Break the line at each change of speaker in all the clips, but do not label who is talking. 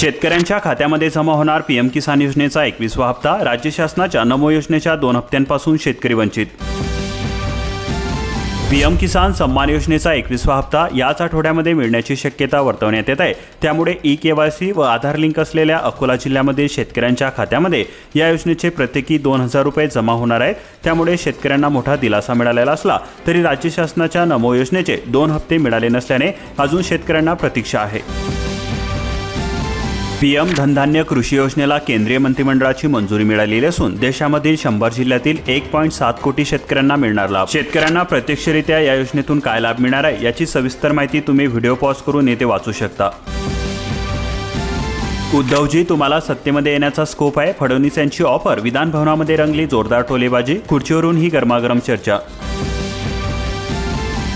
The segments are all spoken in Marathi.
शेतकऱ्यांच्या खात्यामध्ये जमा होणार पीएम किसान योजनेचा एकवीसवा हप्ता राज्य शासनाच्या नमो योजनेच्या दोन हप्त्यांपासून शेतकरी वंचित पीएम किसान सन्मान योजनेचा एकवीसवा हप्ता याच आठवड्यामध्ये मिळण्याची शक्यता वर्तवण्यात येत आहे त्यामुळे ई केवायसी व आधार लिंक असलेल्या अकोला जिल्ह्यामध्ये शेतकऱ्यांच्या खात्यामध्ये या योजनेचे प्रत्येकी दोन हजार रुपये जमा होणार आहेत त्यामुळे शेतकऱ्यांना मोठा दिलासा मिळालेला असला तरी राज्य शासनाच्या नमो योजनेचे दोन हप्ते मिळाले नसल्याने अजून शेतकऱ्यांना प्रतीक्षा आहे पीएम धनधान्य कृषी योजनेला केंद्रीय मंत्रिमंडळाची मंजुरी मिळालेली असून देशामधील शंभर जिल्ह्यातील एक पॉईंट सात कोटी शेतकऱ्यांना मिळणार लाभ शेतकऱ्यांना प्रत्यक्षरित्या या योजनेतून काय लाभ मिळणार आहे याची सविस्तर माहिती तुम्ही व्हिडिओ पॉज करून येथे वाचू शकता उद्धवजी तुम्हाला सत्तेमध्ये येण्याचा स्कोप आहे फडणवीस यांची ऑफर विधानभवनामध्ये रंगली जोरदार टोलेबाजी खुर्चीवरून ही गरमागरम चर्चा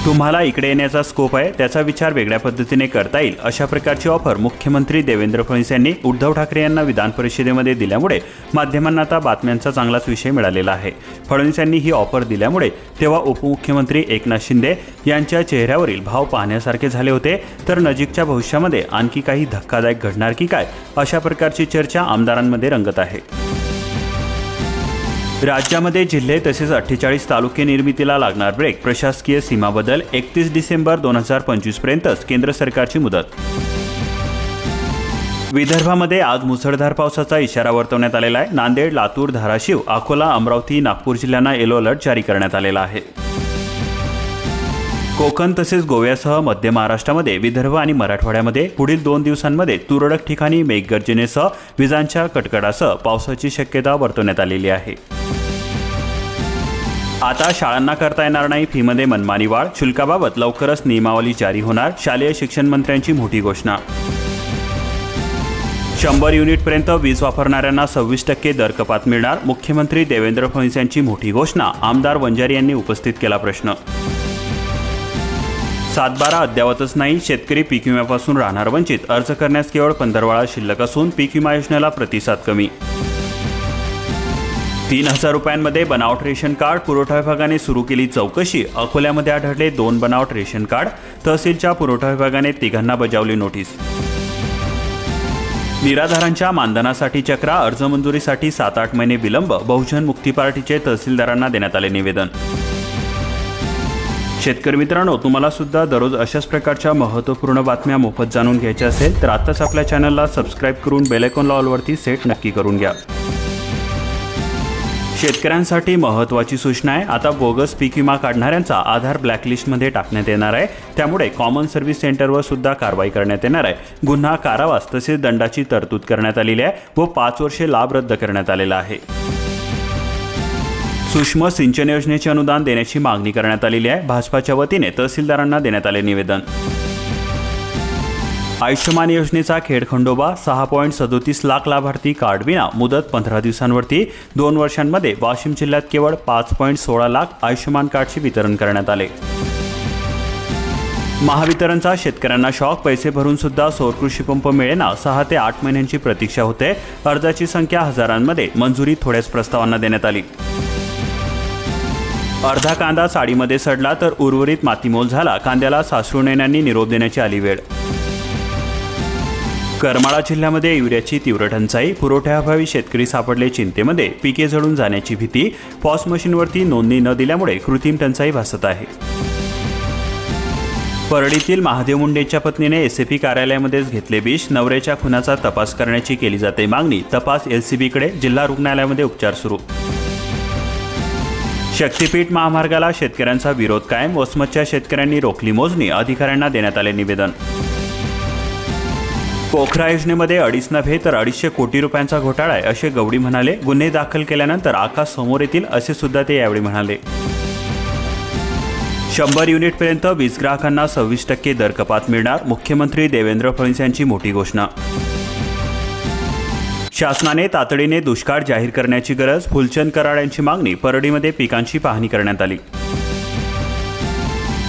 तुम्हाला इकडे येण्याचा स्कोप आहे त्याचा विचार वेगळ्या पद्धतीने करता येईल अशा प्रकारची ऑफर मुख्यमंत्री देवेंद्र फडणवीस यांनी उद्धव ठाकरे यांना विधान परिषदेमध्ये दिल्यामुळे माध्यमांना आता बातम्यांचा चांगलाच विषय मिळालेला आहे फडणवीस यांनी ही ऑफर दिल्यामुळे तेव्हा उपमुख्यमंत्री एकनाथ शिंदे यांच्या चेहऱ्यावरील भाव पाहण्यासारखे झाले होते तर नजीकच्या भविष्यामध्ये आणखी काही धक्कादायक घडणार की काय अशा प्रकारची चर्चा आमदारांमध्ये रंगत आहे राज्यामध्ये जिल्हे तसेच अठ्ठेचाळीस तालुके निर्मितीला लागणार ब्रेक प्रशासकीय सीमाबदल एकतीस डिसेंबर दोन हजार पंचवीसपर्यंतच केंद्र सरकारची मुदत विदर्भामध्ये आज मुसळधार पावसाचा इशारा वर्तवण्यात आलेला आहे नांदेड लातूर धाराशिव अकोला अमरावती नागपूर जिल्ह्यांना येलो अलर्ट जारी करण्यात आलेला आहे कोकण तसेच गोव्यासह मध्य महाराष्ट्रामध्ये विदर्भ आणि मराठवाड्यामध्ये पुढील दोन दिवसांमध्ये तुरळक ठिकाणी मेघगर्जनेसह विजांच्या कटकडासह पावसाची शक्यता वर्तवण्यात आलेली आहे आता शाळांना करता येणार नाही फीमध्ये मनमानी वाढ शुल्काबाबत लवकरच नियमावली जारी होणार शालेय शिक्षण मंत्र्यांची मोठी घोषणा शंभर युनिटपर्यंत वीज वापरणाऱ्यांना सव्वीस टक्के दर कपात मिळणार मुख्यमंत्री देवेंद्र फडणवीस यांची मोठी घोषणा आमदार वंजारी यांनी उपस्थित केला प्रश्न सातबारा अद्यावतच नाही शेतकरी पीक विम्यापासून राहणार वंचित अर्ज करण्यास केवळ पंधरवाळा शिल्लक असून पीक विमा योजनेला प्रतिसाद कमी तीन हजार रुपयांमध्ये बनावट रेशन कार्ड पुरवठा विभागाने सुरू केली चौकशी अकोल्यामध्ये आढळले दोन बनावट रेशन कार्ड तहसीलच्या पुरवठा विभागाने तिघांना बजावली नोटीस निराधारांच्या मानधनासाठी चक्रा अर्ज मंजुरीसाठी सात आठ महिने विलंब बहुजन मुक्ती पार्टीचे तहसीलदारांना देण्यात आले निवेदन शेतकरी मित्रांनो तुम्हाला सुद्धा दररोज अशाच प्रकारच्या महत्त्वपूर्ण बातम्या मोफत जाणून घ्यायच्या असेल तर आताच आपल्या चॅनलला सबस्क्राईब करून बेलायकॉन लॉलवरती सेट नक्की करून घ्या शेतकऱ्यांसाठी महत्त्वाची सूचना आहे आता बोगस पीक विमा काढणाऱ्यांचा आधार ब्लॅकलिस्टमध्ये टाकण्यात येणार आहे त्यामुळे कॉमन सर्व्हिस सेंटरवर सुद्धा कारवाई करण्यात येणार आहे गुन्हा कारावास तसेच दंडाची तरतूद करण्यात आलेली आहे व पाच वर्षे लाभ रद्द करण्यात आलेला आहे सूक्ष्म सिंचन योजनेचे अनुदान देण्याची मागणी करण्यात आलेली आहे भाजपाच्या वतीने तहसीलदारांना देण्यात आले निवेदन आयुष्यमान योजनेचा खेडखंडोबा सहा पॉईंट सदोतीस लाख लाभार्थी कार्ड विना मुदत पंधरा दिवसांवरती दोन वर्षांमध्ये वाशिम जिल्ह्यात केवळ पाच पॉईंट सोळा लाख आयुष्यमान कार्डचे वितरण करण्यात आले महावितरणचा शेतकऱ्यांना शॉक पैसे भरून सुद्धा सौर कृषी पंप मिळेना सहा ते आठ महिन्यांची प्रतीक्षा होते अर्जाची संख्या हजारांमध्ये मंजुरी थोड्याच प्रस्तावांना देण्यात आली अर्धा कांदा साडीमध्ये सडला तर उर्वरित मातीमोल झाला कांद्याला नेण्यांनी निरोप देण्याची आली वेळ करमाळा जिल्ह्यामध्ये युरियाची तीव्र टंचाई पुरवठ्याअभावी शेतकरी सापडले चिंतेमध्ये पिके जळून जाण्याची भीती फॉस मशीनवरती नोंदणी न दिल्यामुळे कृत्रिम टंचाई भासत आहे परळीतील महादेव मुंडेच्या पत्नीने एसएपी कार्यालयामध्येच घेतले बीष नवऱ्याच्या खुनाचा तपास करण्याची केली जाते मागणी तपास एलसीबीकडे जिल्हा रुग्णालयामध्ये उपचार सुरू शक्तीपीठ महामार्गाला शेतकऱ्यांचा विरोध कायम वसमतच्या शेतकऱ्यांनी रोखली मोजणी अधिकाऱ्यांना देण्यात आले निवेदन पोखरा योजनेमध्ये अडीच नव्हे तर अडीचशे कोटी रुपयांचा घोटाळा आहे असे गवडी म्हणाले गुन्हे दाखल केल्यानंतर आकाश समोर येतील असे सुद्धा ते यावेळी म्हणाले शंभर युनिटपर्यंत वीज ग्राहकांना सव्वीस टक्के दरकपात मिळणार मुख्यमंत्री देवेंद्र फडणवीस यांची मोठी घोषणा शासनाने तातडीने दुष्काळ जाहीर करण्याची गरज फुलचंद कराड यांची मागणी परडीमध्ये पिकांची पाहणी करण्यात आली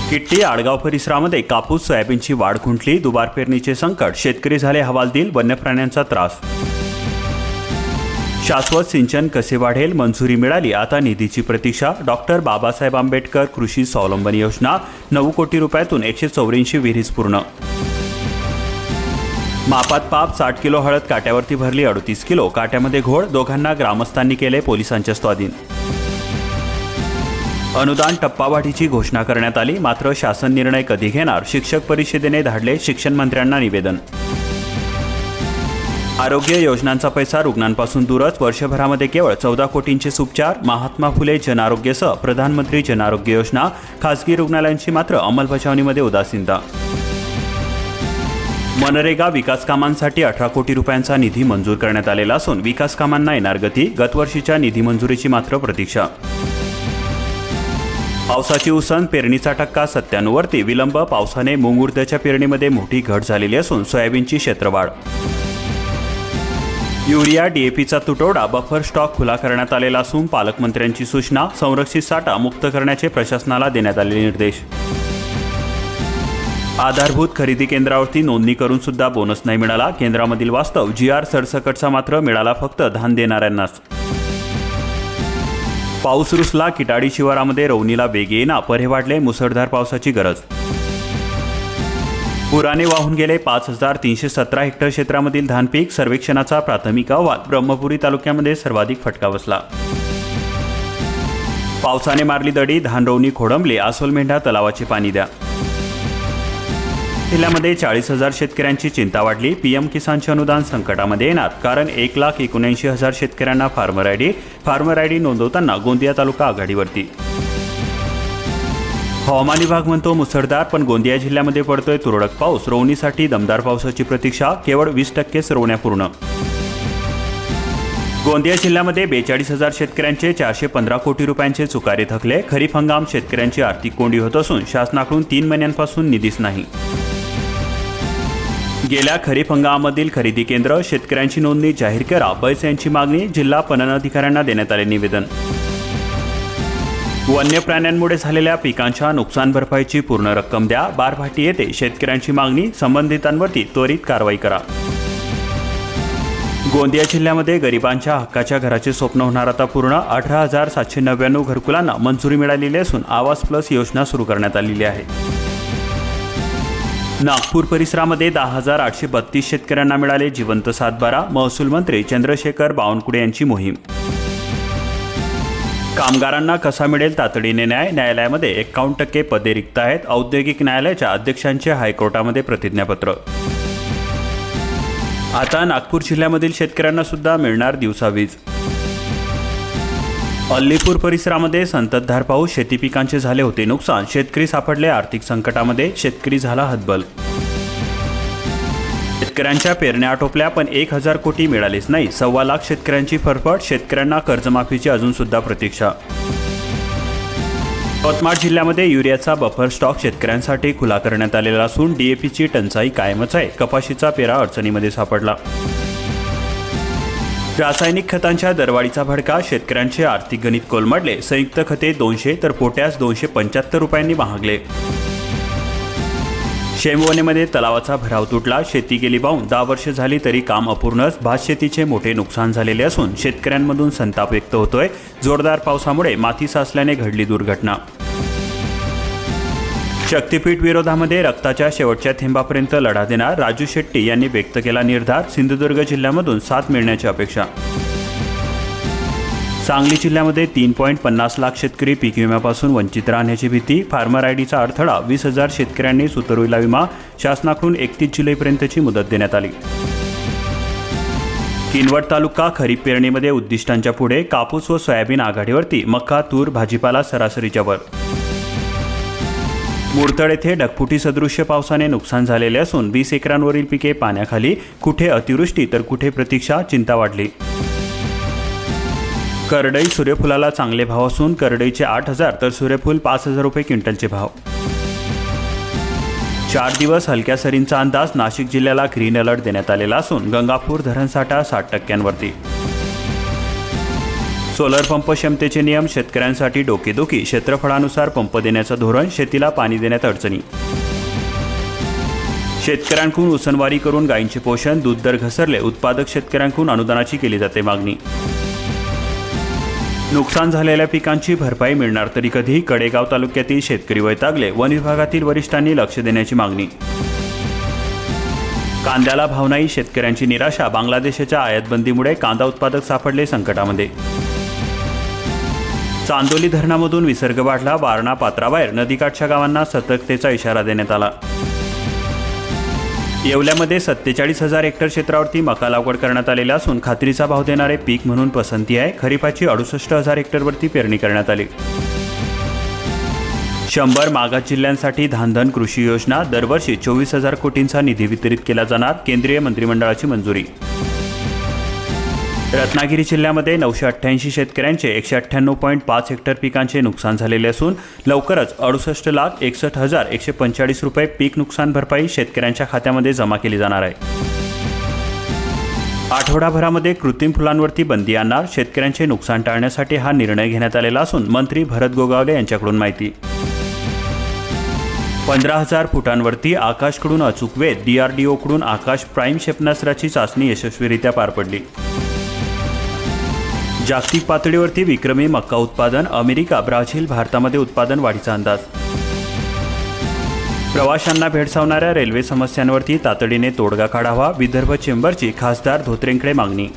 किट्टी आडगाव परिसरामध्ये कापूस सोयाबीनची वाढ खुंटली दुबार पेरणीचे संकट शेतकरी झाले हवालदिल वन्यप्राण्यांचा त्रास शाश्वत सिंचन कसे वाढेल मंजुरी मिळाली आता निधीची प्रतीक्षा डॉक्टर बाबासाहेब आंबेडकर कृषी स्वावलंबन योजना नऊ कोटी रुपयातून एकशे चौऱ्याऐंशी विहिरीस पूर्ण मापात पाप साठ किलो हळद काट्यावरती भरली अडतीस किलो काट्यामध्ये घोळ दोघांना ग्रामस्थांनी केले पोलिसांच्या स्वाधीन अनुदान टप्पावाढीची घोषणा करण्यात आली मात्र शासन निर्णय कधी घेणार शिक्षक परिषदेने धाडले शिक्षण मंत्र्यांना निवेदन आरोग्य योजनांचा पैसा रुग्णांपासून दूरच वर्षभरामध्ये केवळ चौदा कोटींचे सुपचार महात्मा फुले जनआरोग्यसह प्रधानमंत्री जनआरोग्य योजना खासगी रुग्णालयांची मात्र अंमलबजावणीमध्ये उदासीनता मनरेगा विकास कामांसाठी अठरा कोटी रुपयांचा निधी मंजूर करण्यात आलेला असून विकास कामांना येणार गती गतवर्षीच्या निधी मंजुरीची मात्र प्रतीक्षा पावसाची उसन पेरणीचा टक्का सत्त्याण्णववरती विलंब पावसाने उर्द्याच्या पेरणीमध्ये मोठी घट झालेली असून सोयाबीनची क्षेत्रवाढ युरिया डीएपीचा तुटवडा बफर स्टॉक खुला करण्यात आलेला असून पालकमंत्र्यांची सूचना संरक्षित साठा मुक्त करण्याचे प्रशासनाला देण्यात आलेले निर्देश आधारभूत खरेदी केंद्रावरती नोंदणी करून सुद्धा बोनस नाही मिळाला केंद्रामधील वास्तव जी आर सरसकटचा मात्र मिळाला फक्त धान देणाऱ्यांनाच पाऊस रुसला किटाडी शिवारामध्ये रवणीला वेग येईना परे वाढले मुसळधार पावसाची गरज पुराने वाहून गेले पाच हजार तीनशे सतरा हेक्टर क्षेत्रामधील धान पीक सर्वेक्षणाचा प्राथमिक अहवाल ब्रह्मपुरी तालुक्यामध्ये सर्वाधिक फटका बसला पावसाने मारली दडी धान रवणी खोडंबले आसोलमेंढा तलावाचे पाणी द्या जिल्ह्यामध्ये चाळीस हजार शेतकऱ्यांची चिंता वाढली पीएम किसानचे अनुदान संकटामध्ये येणार कारण एक लाख एकोणऐंशी हजार शेतकऱ्यांना फार्मर आयडी फार्मर आयडी नोंदवताना गोंदिया तालुका आघाडीवरती हवामान विभाग म्हणतो मुसळधार पण गोंदिया जिल्ह्यामध्ये पडतोय तुरळक पाऊस रोवणीसाठी दमदार पावसाची प्रतीक्षा केवळ वीस टक्केच रोवण्या गोंदिया जिल्ह्यामध्ये बेचाळीस हजार शेतकऱ्यांचे चारशे पंधरा कोटी रुपयांचे चुकारे थकले खरीप हंगाम शेतकऱ्यांची आर्थिक कोंडी होत असून शासनाकडून तीन महिन्यांपासून निधीच नाही गेल्या खरीप हंगामामधील खरेदी केंद्र शेतकऱ्यांची नोंदणी जाहीर करा बैस यांची मागणी जिल्हा अधिकाऱ्यांना देण्यात आले निवेदन वन्य प्राण्यांमुळे झालेल्या पिकांच्या नुकसान भरपाईची पूर्ण रक्कम द्या बारभाटी येथे शेतकऱ्यांची मागणी संबंधितांवरती त्वरित कारवाई करा गोंदिया जिल्ह्यामध्ये गरिबांच्या हक्काच्या घराचे स्वप्न होणार आता पूर्ण अठरा हजार सातशे नव्याण्णव घरकुलांना मंजुरी मिळालेली असून आवास प्लस योजना सुरू करण्यात आलेली आहे नागपूर परिसरामध्ये दहा हजार आठशे बत्तीस शेतकऱ्यांना मिळाले जिवंत सातबारा महसूल मंत्री चंद्रशेखर बावनकुळे यांची मोहीम कामगारांना कसा मिळेल तातडीने न्याय न्यायालयामध्ये एक्कावन्न टक्के पदे रिक्त आहेत औद्योगिक न्यायालयाच्या अध्यक्षांचे हायकोर्टामध्ये प्रतिज्ञापत्र आता नागपूर जिल्ह्यामधील शेतकऱ्यांना सुद्धा मिळणार दिवसावीज अल्लीपूर परिसरामध्ये संततधार पाऊस शेती पिकांचे झाले होते नुकसान शेतकरी सापडले आर्थिक संकटामध्ये शेतकरी झाला हतबल शेतकऱ्यांच्या पेरण्या आटोपल्या पण एक हजार कोटी मिळालीच नाही सव्वा लाख शेतकऱ्यांची फरफट शेतकऱ्यांना कर्जमाफीची अजून सुद्धा प्रतीक्षा यवतमाळ जिल्ह्यामध्ये युरियाचा बफर स्टॉक शेतकऱ्यांसाठी खुला करण्यात आलेला असून डीएपीची टंचाई कायमच आहे कपाशीचा पेरा अडचणीमध्ये सापडला रासायनिक खतांच्या दरवाढीचा भडका शेतकऱ्यांचे आर्थिक गणित कोलमडले संयुक्त खते दोनशे तर पोट्यास दोनशे पंच्याहत्तर रुपयांनी महागले शेमवनेमध्ये तलावाचा भराव तुटला शेती गेली पाहून दहा वर्ष झाली तरी काम अपूर्णच भातशेतीचे मोठे नुकसान झालेले असून शेतकऱ्यांमधून संताप व्यक्त होतोय जोरदार पावसामुळे माती साचल्याने घडली दुर्घटना शक्तीपीठ विरोधामध्ये रक्ताच्या शेवटच्या थेंबापर्यंत लढा देणार राजू शेट्टी यांनी व्यक्त केला निर्धार सिंधुदुर्ग जिल्ह्यामधून साथ मिळण्याची अपेक्षा सांगली जिल्ह्यामध्ये तीन पॉईंट पन्नास लाख शेतकरी पीक विम्यापासून वंचित राहण्याची भीती फार्मर आयडीचा अडथळा वीस हजार शेतकऱ्यांनी सुतरविला विमा शासनाकडून एकतीस जुलैपर्यंतची मुदत देण्यात आली किनवट तालुका खरीप पेरणीमध्ये उद्दिष्टांच्या पुढे कापूस व सोयाबीन आघाडीवरती मका तूर भाजीपाला सरासरीच्या वर मुरतड येथे ढगफुटी सदृश्य पावसाने नुकसान झालेले असून वीस एकरांवरील पिके पाण्याखाली कुठे अतिवृष्टी तर कुठे प्रतीक्षा चिंता वाढली करडई सूर्यफुलाला चांगले भाव असून करडईचे आठ हजार तर सूर्यफूल पाच हजार रुपये क्विंटलचे भाव चार दिवस हलक्या सरींचा अंदाज नाशिक जिल्ह्याला ग्रीन अलर्ट देण्यात आलेला असून गंगापूर धरणसाठा साठ टक्क्यांवरती सोलर पंप क्षमतेचे नियम शेतकऱ्यांसाठी डोकेदुखी क्षेत्रफळानुसार पंप देण्याचं धोरण शेतीला पाणी देण्यात अडचणी शेतकऱ्यांकडून उसनवारी करून गायींचे पोषण दूध दर घसरले उत्पादक शेतकऱ्यांकडून अनुदानाची केली जाते मागणी नुकसान झालेल्या पिकांची भरपाई मिळणार तरी कधी कडेगाव तालुक्यातील शेतकरी वैतागले वन विभागातील वरिष्ठांनी लक्ष देण्याची मागणी कांद्याला भाव नाही शेतकऱ्यांची निराशा बांगलादेशाच्या आयातबंदीमुळे कांदा उत्पादक सापडले संकटामध्ये चांदोली धरणामधून विसर्ग वाढला वारणा पात्राबाहेर नदीकाठच्या गावांना सतर्कतेचा इशारा देण्यात आला येवल्यामध्ये सत्तेचाळीस हजार हेक्टर क्षेत्रावरती मका लागवड करण्यात आलेला असून खात्रीचा भाव देणारे पीक म्हणून पसंती आहे खरीपाची अडुसष्ट हजार हेक्टरवरती पेरणी करण्यात आली शंभर मागास जिल्ह्यांसाठी धानधन कृषी योजना दरवर्षी चोवीस हजार कोटींचा निधी वितरित केला जाणार केंद्रीय मंत्रिमंडळाची मंजुरी रत्नागिरी जिल्ह्यामध्ये नऊशे अठ्ठ्याऐंशी शेतकऱ्यांचे एकशे अठ्ठ्याण्णव पॉईंट पाच हेक्टर पिकांचे नुकसान झालेले असून लवकरच अडुसष्ट लाख एकसष्ट हजार एकशे पंचेचाळीस रुपये पीक नुकसान भरपाई शेतकऱ्यांच्या खात्यामध्ये जमा केली जाणार आहे आठवडाभरामध्ये कृत्रिम फुलांवरती बंदी आणणार शेतकऱ्यांचे नुकसान टाळण्यासाठी हा निर्णय घेण्यात आलेला असून मंत्री भरत गोगावले यांच्याकडून माहिती पंधरा हजार फुटांवरती आकाशकडून अचूक वेध डीआरडीओकडून आकाश प्राईम क्षेपणास्त्राची चाचणी यशस्वीरित्या पार पडली जागतिक पातळीवरती विक्रमी मक्का उत्पादन अमेरिका ब्राझील भारतामध्ये उत्पादन वाढीचा अंदाज प्रवाशांना भेडसावणाऱ्या रेल्वे समस्यांवरती तातडीने तोडगा काढावा विदर्भ चेंबरची खासदार धोत्रेंकडे मागणी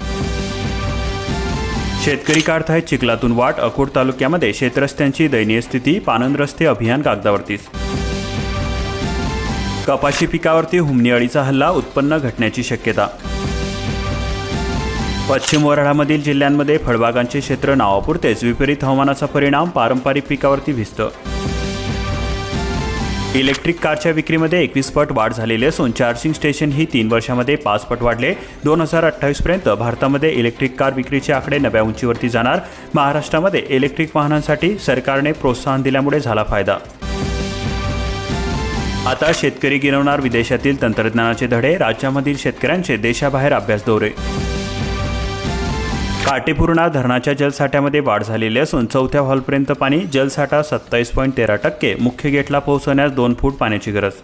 शेतकरी काढतायत चिखलातून वाट अकोट तालुक्यामध्ये शेतरस्त्यांची दयनीय स्थिती पानंद रस्ते अभियान कागदावरतीच कपाशी पिकावरती हुमणी अळीचा हल्ला उत्पन्न घटण्याची शक्यता पश्चिम वराडामधील जिल्ह्यांमध्ये फळबागांचे क्षेत्र नावापुरतेच विपरीत हवामानाचा परिणाम पारंपरिक पिकावरती भिजतं इलेक्ट्रिक कारच्या विक्रीमध्ये एकवीस पट वाढ झालेली असून चार्जिंग स्टेशन ही तीन वर्षामध्ये पाच पट वाढले दोन हजार अठ्ठावीसपर्यंत भारतामध्ये इलेक्ट्रिक कार विक्रीचे आकडे नव्या उंचीवरती जाणार महाराष्ट्रामध्ये इलेक्ट्रिक वाहनांसाठी सरकारने प्रोत्साहन दिल्यामुळे झाला फायदा आता शेतकरी गिरवणार विदेशातील तंत्रज्ञानाचे धडे राज्यामधील शेतकऱ्यांचे देशाबाहेर अभ्यास दौरे काटेपूर्णा धरणाच्या जलसाठ्यामध्ये वाढ झालेली असून चौथ्या हॉलपर्यंत पाणी जलसाठा सत्तावीस पॉईंट तेरा टक्के मुख्य गेटला पोहोचवण्यास दोन फूट पाण्याची गरज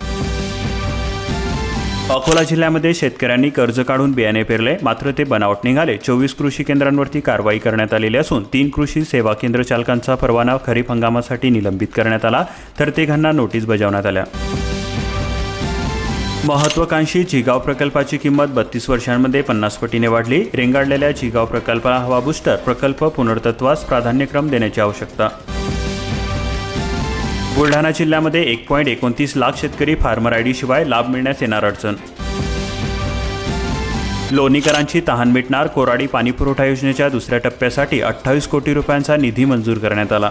अकोला जिल्ह्यामध्ये शेतकऱ्यांनी कर्ज काढून बियाणे पेरले मात्र ते बनावट निघाले चोवीस कृषी केंद्रांवरती कारवाई करण्यात आलेली असून तीन कृषी सेवा केंद्र चालकांचा परवाना खरीप हंगामासाठी निलंबित करण्यात आला तर तिघांना नोटीस बजावण्यात आल्या महत्वाकांक्षी जिगाव प्रकल्पाची किंमत बत्तीस वर्षांमध्ये पन्नास पटीने वाढली रेंगाळलेल्या जिगाव प्रकल्पाला हवा बुस्टर प्रकल्प पुनर्तत्वास प्राधान्यक्रम देण्याची आवश्यकता बुलढाणा जिल्ह्यामध्ये एक पॉईंट एकोणतीस लाख शेतकरी फार्मर आयडी शिवाय लाभ मिळण्यास येणार अडचण लोणीकरांची तहान मिटणार कोराडी पाणीपुरवठा योजनेच्या दुसऱ्या टप्प्यासाठी अठ्ठावीस कोटी रुपयांचा निधी मंजूर करण्यात आला